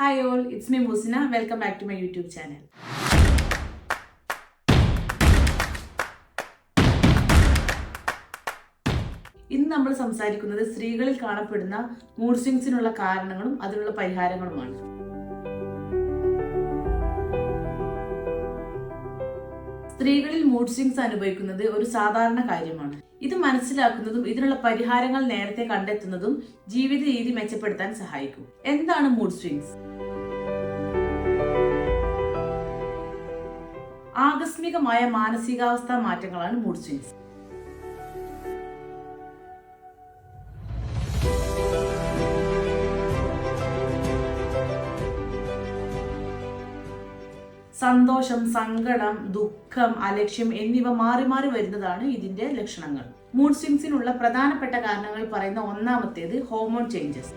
Hi all it's me Musina welcome back to my YouTube channel ഇന്ന് നമ്മൾ സംസാരിക്കുന്നത് സ്ത്രീകളിൽ കാണപ്പെടുന്ന മൂഡ് സ്വിങ്സിനുള്ള കാരണങ്ങളും അതിനുള്ള പരിഹാരങ്ങളുമാണ്. സ്ത്രീകളിൽ മൂഡ് സ്വിങ്സ് അനുഭവിക്കുന്നത് ഒരു സാധാരണ കാര്യമാണ്. ഇത് മനസ്സിലാക്കുന്നതും ഇതിനുള്ള പരിഹാരങ്ങൾ നേരത്തെ കണ്ടെത്തുന്നതും ജീവിത രീതി മെച്ചപ്പെടുത്താൻ സഹായിക്കും. എന്താണ് മൂഡ് സ്വിങ്സ് ആകസ്മികമായ മാനസികാവസ്ഥ മാറ്റങ്ങളാണ് മൂഡ് സ്വിങ്സ് സന്തോഷം സങ്കടം ദുഃഖം അലക്ഷ്യം എന്നിവ മാറി മാറി വരുന്നതാണ് ഇതിന്റെ ലക്ഷണങ്ങൾ. മൂഡ് സ്വിങ്സിനുള്ള പ്രധാനപ്പെട്ട കാരണങ്ങൾ പറയുന്ന ഒന്നാമത്തേത് ഹോർമോൺ ചേഞ്ചസ്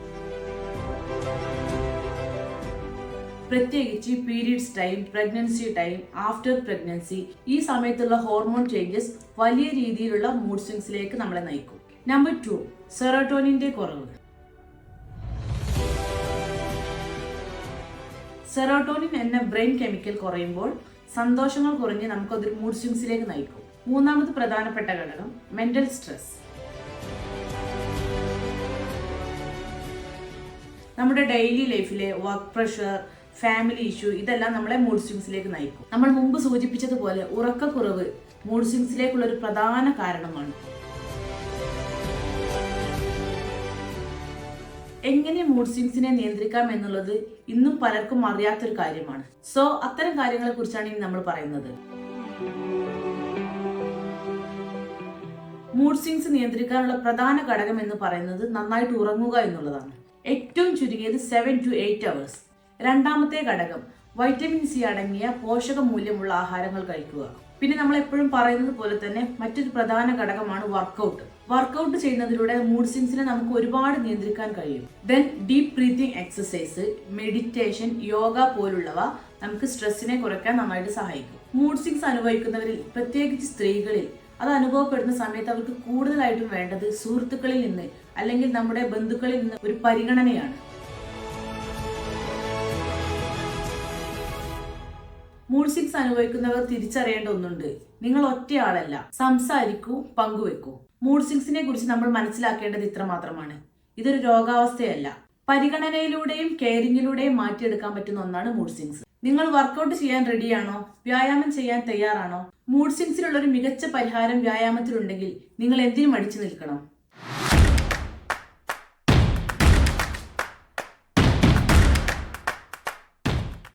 പ്രത്യേകിച്ച് periods time pregnancy time after pregnancy ഈ സമയത്തുള്ള ഹോർമോൺ ചേഞ്ചസ് വലിയ രീതിയിലുള്ള മൂഡ് സ്വിങ്സിലേക്ക് നമ്മളെ നയിക്കും. നമ്പർ ടു സെറോട്ടോണിന്റെ കുറവ്. സെറോട്ടോണിൻ എന്ന ബ്രെയിൻ കെമിക്കൽ കുറയുമ്പോൾ സന്തോഷങ്ങൾ കുറഞ്ഞ് നമുക്കതൊരു മൂഡ് സ്വിങ്സിലേക്ക് നയിക്കും. മൂന്നാമത് പ്രധാനപ്പെട്ട ഘടകം മെന്റൽ സ്ട്രെസ് നമ്മുടെ ഡെയിലി ലൈഫിലെ വർക്ക് പ്രഷർ ഫാമിലി ഇഷ്യൂ ഇതെല്ലാം നമ്മളെ മൂഡ് സ്വിങ്സിലേക്ക് നയിക്കും. നമ്മൾ മുമ്പ് സൂചിപ്പിച്ചതുപോലെ ഉറക്കക്കുറവ് മൂഡ് സ്വിങ്സിലേക്കുള്ള ഒരു പ്രധാന കാരണമാണ്. എങ്ങനെ മൂഡ് സ്വിങ്സിനെ നിയന്ത്രിക്കാം എന്നുള്ളത് ഇന്നും പലർക്കും അറിയാത്തൊരു കാര്യമാണ്. സോ അത്തരം കാര്യങ്ങളെ കുറിച്ചാണ് ഇനി നമ്മൾ പറയുന്നത്. മൂഡ് സ്വിങ്സ് നിയന്ത്രിക്കാനുള്ള പ്രധാന ഘടകം എന്ന് പറയുന്നത് നന്നായിട്ട് ഉറങ്ങുക എന്നുള്ളതാണ്. ഏറ്റവും ചുരുങ്ങിയത് സെവൻ ടു എയ്റ്റ് അവേഴ്സ് രണ്ടാമത്തെ ഘടകം വൈറ്റമിൻ സി അടങ്ങിയ പോഷക മൂല്യമുള്ള ആഹാരങ്ങൾ കഴിക്കുക. പിന്നെ നമ്മൾ എപ്പോഴും പറയുന്നത് പോലെ തന്നെ മറ്റൊരു പ്രധാന ഘടകമാണ് വർക്കൗട്ട് വർക്കൗട്ട് ചെയ്യുന്നതിലൂടെ മൂഡ് സ്വിങ്സിനെ നമുക്ക് ഒരുപാട് നിയന്ത്രിക്കാൻ കഴിയും. Then deep breathing exercise meditation yoga പോലുള്ളവ നമുക്ക് സ്ട്രെസ്സിനെ കുറയ്ക്കാൻ നന്നായിട്ട് സഹായിക്കും. മൂഡ് സ്വിങ്സ് അനുഭവിക്കുന്നവരിൽ പ്രത്യേകിച്ച് സ്ത്രീകളിൽ അത് അനുഭവപ്പെടുന്ന സമയത്ത് അവർക്ക് കൂടുതലായിട്ടും വേണ്ടത് സുഹൃത്തുക്കളിൽ നിന്ന് അല്ലെങ്കിൽ നമ്മുടെ ബന്ധുക്കളിൽ നിന്ന് ഒരു പരിഗണനയാണ്. മൂഡ് സിക്സ് അനുഭവിക്കുന്നവർ തിരിച്ചറിയേണ്ട ഒന്നുണ്ട്. നിങ്ങൾ ഒറ്റയാളല്ല. സംസാരിക്കൂ പങ്കുവെക്കൂ. മൂഡ് സിക്സിനെ കുറിച്ച് നമ്മൾ മനസ്സിലാക്കേണ്ടത് ഇത്ര മാത്രമാണ്. ഇതൊരു രോഗാവസ്ഥയല്ല. പരിഗണനയിലൂടെയും കെയറിങ്ങിലൂടെയും മാറ്റിയെടുക്കാൻ പറ്റുന്ന ഒന്നാണ് മൂഡ് സിങ്സ് നിങ്ങൾ വർക്കൗട്ട് ചെയ്യാൻ റെഡിയാണോ വ്യായാമം ചെയ്യാൻ തയ്യാറാണോ? മൂഡ് സിങ്സിനുള്ള ഒരു മികച്ച പരിഹാരം വ്യായാമത്തിലുണ്ടെങ്കിൽ നിങ്ങൾ എന്തിനും അടിച്ചു നിൽക്കണം.